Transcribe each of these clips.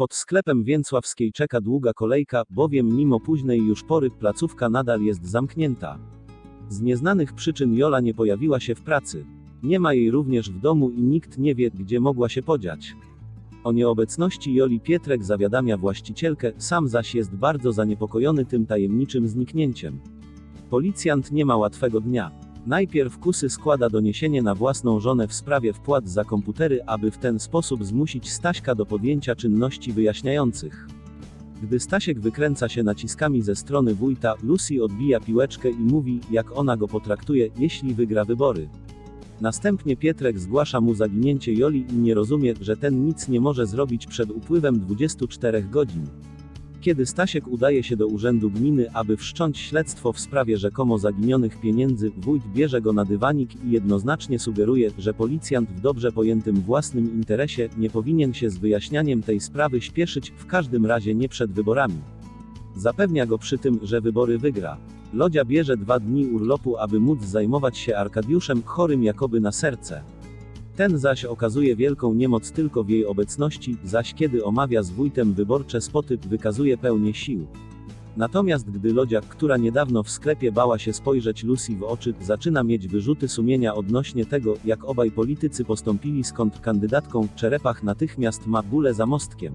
Pod sklepem Więcławskiej czeka długa kolejka, bowiem mimo późnej już pory placówka nadal jest zamknięta. Z nieznanych przyczyn Jola nie pojawiła się w pracy. Nie ma jej również w domu i nikt nie wie, gdzie mogła się podziać. O nieobecności Joli Pietrek zawiadamia właścicielkę, sam zaś jest bardzo zaniepokojony tym tajemniczym zniknięciem. Policjant nie ma łatwego dnia. Najpierw Kusy składa doniesienie na własną żonę w sprawie wpłat za komputery, aby w ten sposób zmusić Staśka do podjęcia czynności wyjaśniających. Gdy Stasiek wykręca się naciskami ze strony wójta, Lucy odbija piłeczkę i mówi, jak ona go potraktuje, jeśli wygra wybory. Następnie Pietrek zgłasza mu zaginięcie Joli i nie rozumie, że ten nic nie może zrobić przed upływem 24 godzin. Kiedy Stasiek udaje się do urzędu gminy, aby wszcząć śledztwo w sprawie rzekomo zaginionych pieniędzy, wójt bierze go na dywanik i jednoznacznie sugeruje, że policjant w dobrze pojętym własnym interesie nie powinien się z wyjaśnianiem tej sprawy śpieszyć, w każdym razie nie przed wyborami. Zapewnia go przy tym, że wybory wygra. Lodzia bierze dwa dni urlopu, aby móc zajmować się Arkadiuszem, chorym jakoby na serce. Ten zaś okazuje wielką niemoc tylko w jej obecności, zaś kiedy omawia z wójtem wyborcze spoty, wykazuje pełnię sił. Natomiast gdy Lodzia, która niedawno w sklepie bała się spojrzeć Lucy w oczy, zaczyna mieć wyrzuty sumienia odnośnie tego, jak obaj politycy postąpili z kontrkandydatką, Czerepach natychmiast ma bóle za mostkiem.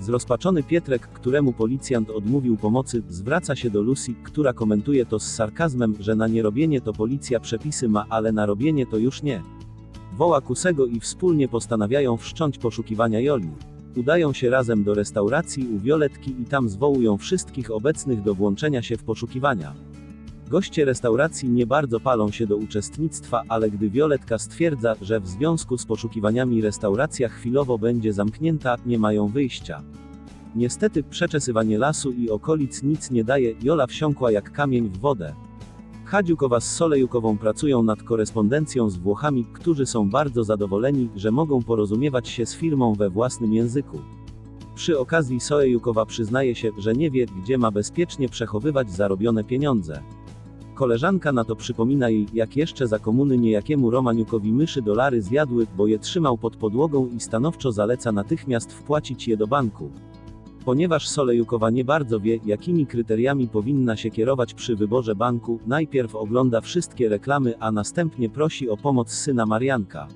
Zrozpaczony Pietrek, któremu policjant odmówił pomocy, zwraca się do Lucy, która komentuje to z sarkazmem, że na nierobienie to policja przepisy ma, ale na robienie to już nie. Woła Kusego i wspólnie postanawiają wszcząć poszukiwania Joli. Udają się razem do restauracji u Violetki i tam zwołują wszystkich obecnych do włączenia się w poszukiwania. Goście restauracji nie bardzo palą się do uczestnictwa, ale gdy Violetka stwierdza, że w związku z poszukiwaniami restauracja chwilowo będzie zamknięta, nie mają wyjścia. Niestety, przeczesywanie lasu i okolic nic nie daje, Jola wsiąkła jak kamień w wodę. Chadziukowa z Solejukową pracują nad korespondencją z Włochami, którzy są bardzo zadowoleni, że mogą porozumiewać się z firmą we własnym języku. Przy okazji Solejukowa przyznaje się, że nie wie, gdzie ma bezpiecznie przechowywać zarobione pieniądze. Koleżanka na to przypomina jej, jak jeszcze za komuny niejakiemu Romaniukowi myszy dolary zjadły, bo je trzymał pod podłogą i stanowczo zaleca natychmiast wpłacić je do banku. Ponieważ Solejukowa nie bardzo wie, jakimi kryteriami powinna się kierować przy wyborze banku, najpierw ogląda wszystkie reklamy, a następnie prosi o pomoc syna Marianka.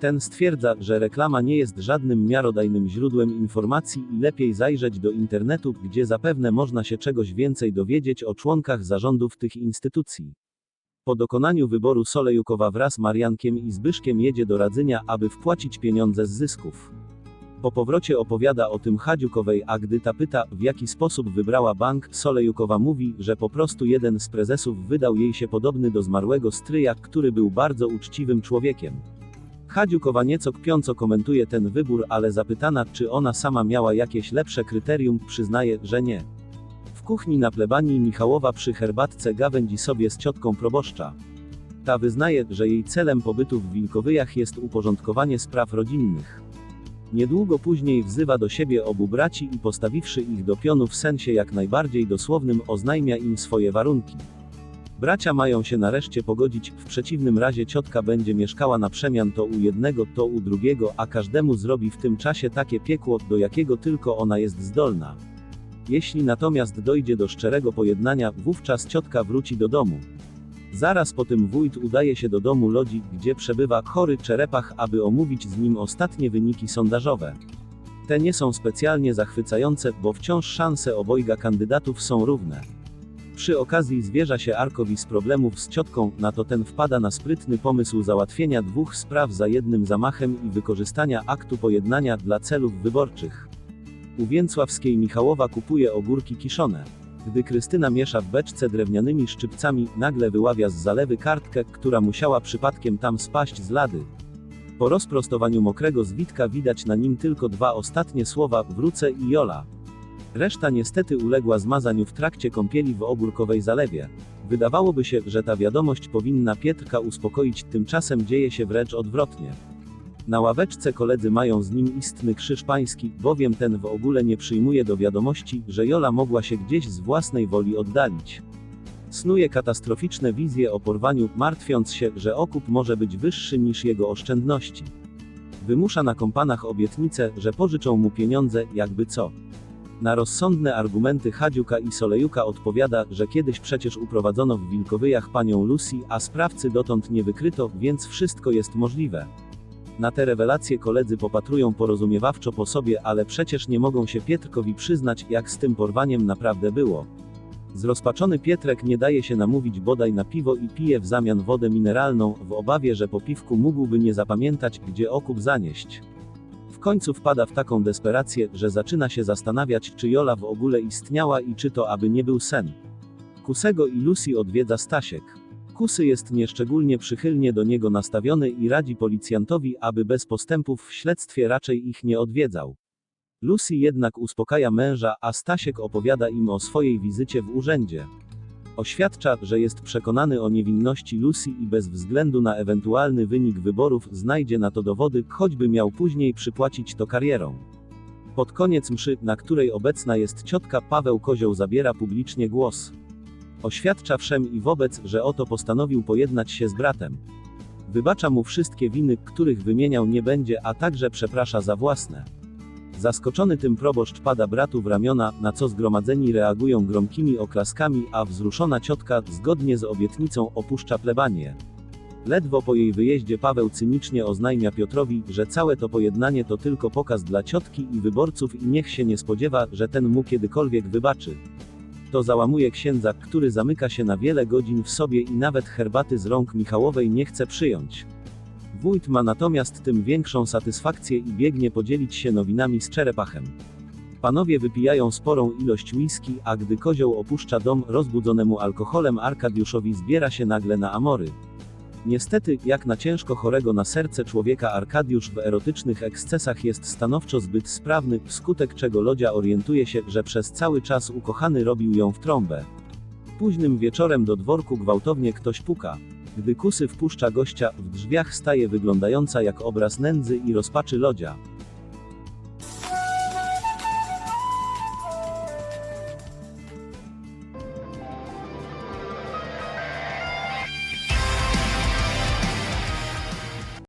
Ten stwierdza, że reklama nie jest żadnym miarodajnym źródłem informacji i lepiej zajrzeć do internetu, gdzie zapewne można się czegoś więcej dowiedzieć o członkach zarządów tych instytucji. Po dokonaniu wyboru Solejukowa wraz z Mariankiem i Zbyszkiem jedzie do Radzynia, aby wpłacić pieniądze z zysków. Po powrocie opowiada o tym Chadziukowej, a gdy ta pyta, w jaki sposób wybrała bank, Solejukowa mówi, że po prostu jeden z prezesów wydał jej się podobny do zmarłego stryja, który był bardzo uczciwym człowiekiem. Chadziukowa nieco kpiąco komentuje ten wybór, ale zapytana, czy ona sama miała jakieś lepsze kryterium, przyznaje, że nie. W kuchni na plebanii Michałowa przy herbatce gawędzi sobie z ciotką proboszcza. Ta wyznaje, że jej celem pobytu w Wilkowyjach jest uporządkowanie spraw rodzinnych. Niedługo później wzywa do siebie obu braci i postawiwszy ich do pionu w sensie jak najbardziej dosłownym, oznajmia im swoje warunki. Bracia mają się nareszcie pogodzić, w przeciwnym razie ciotka będzie mieszkała na przemian to u jednego, to u drugiego, a każdemu zrobi w tym czasie takie piekło, do jakiego tylko ona jest zdolna. Jeśli natomiast dojdzie do szczerego pojednania, wówczas ciotka wróci do domu. Zaraz po tym wójt udaje się do domu Lodzi, gdzie przebywa chory Czerepach, aby omówić z nim ostatnie wyniki sondażowe. Te nie są specjalnie zachwycające, bo wciąż szanse obojga kandydatów są równe. Przy okazji zwierza się Arkowi z problemów z ciotką, na to ten wpada na sprytny pomysł załatwienia dwóch spraw za jednym zamachem i wykorzystania aktu pojednania dla celów wyborczych. U Więcławskiej Michałowa kupuje ogórki kiszone. Gdy Krystyna miesza w beczce drewnianymi szczypcami, nagle wyławia z zalewy kartkę, która musiała przypadkiem tam spaść z lady. Po rozprostowaniu mokrego zwitka widać na nim tylko dwa ostatnie słowa, wrócę i Jola. Reszta niestety uległa zmazaniu w trakcie kąpieli w ogórkowej zalewie. Wydawałoby się, że ta wiadomość powinna Pietrka uspokoić, tymczasem dzieje się wręcz odwrotnie. Na ławeczce koledzy mają z nim istny krzyż pański, bowiem ten w ogóle nie przyjmuje do wiadomości, że Jola mogła się gdzieś z własnej woli oddalić. Snuje katastroficzne wizje o porwaniu, martwiąc się, że okup może być wyższy niż jego oszczędności. Wymusza na kompanach obietnicę, że pożyczą mu pieniądze, jakby co. Na rozsądne argumenty Hadziuka i Solejuka odpowiada, że kiedyś przecież uprowadzono w Wilkowyjach panią Lucy, a sprawcy dotąd nie wykryto, więc wszystko jest możliwe. Na te rewelacje koledzy popatrują porozumiewawczo po sobie, ale przecież nie mogą się Pietrkowi przyznać, jak z tym porwaniem naprawdę było. Zrozpaczony Pietrek nie daje się namówić bodaj na piwo i pije w zamian wodę mineralną, w obawie, że po piwku mógłby nie zapamiętać, gdzie okup zanieść. W końcu wpada w taką desperację, że zaczyna się zastanawiać, czy Jola w ogóle istniała i czy to aby nie był sen. Kusego i Lucy odwiedza Stasiek. Kusy jest nieszczególnie przychylnie do niego nastawiony i radzi policjantowi, aby bez postępów w śledztwie raczej ich nie odwiedzał. Lucy jednak uspokaja męża, a Stasiek opowiada im o swojej wizycie w urzędzie. Oświadcza, że jest przekonany o niewinności Lucy i bez względu na ewentualny wynik wyborów znajdzie na to dowody, choćby miał później przypłacić to karierą. Pod koniec mszy, na której obecna jest ciotka, Paweł Kozioł zabiera publicznie głos. Oświadcza wszem i wobec, że oto postanowił pojednać się z bratem. Wybacza mu wszystkie winy, których wymieniał nie będzie, a także przeprasza za własne. Zaskoczony tym proboszcz pada bratu w ramiona, na co zgromadzeni reagują gromkimi oklaskami, a wzruszona ciotka, zgodnie z obietnicą, opuszcza plebanię. Ledwo po jej wyjeździe Paweł cynicznie oznajmia Piotrowi, że całe to pojednanie to tylko pokaz dla ciotki i wyborców i niech się nie spodziewa, że ten mu kiedykolwiek wybaczy. To załamuje księdza, który zamyka się na wiele godzin w sobie i nawet herbaty z rąk Michałowej nie chce przyjąć. Wójt ma natomiast tym większą satysfakcję i biegnie podzielić się nowinami z czerepachem. Panowie wypijają sporą ilość whisky, a gdy kozioł opuszcza dom, rozbudzonemu alkoholem Arkadiuszowi zbiera się nagle na amory. Niestety, jak na ciężko chorego na serce człowieka Arkadiusz w erotycznych ekscesach jest stanowczo zbyt sprawny, wskutek czego Lodzia orientuje się, że przez cały czas ukochany robił ją w trąbę. Późnym wieczorem do dworku gwałtownie ktoś puka. Gdy kusy wpuszcza gościa, w drzwiach staje wyglądająca jak obraz nędzy i rozpaczy Lodzia.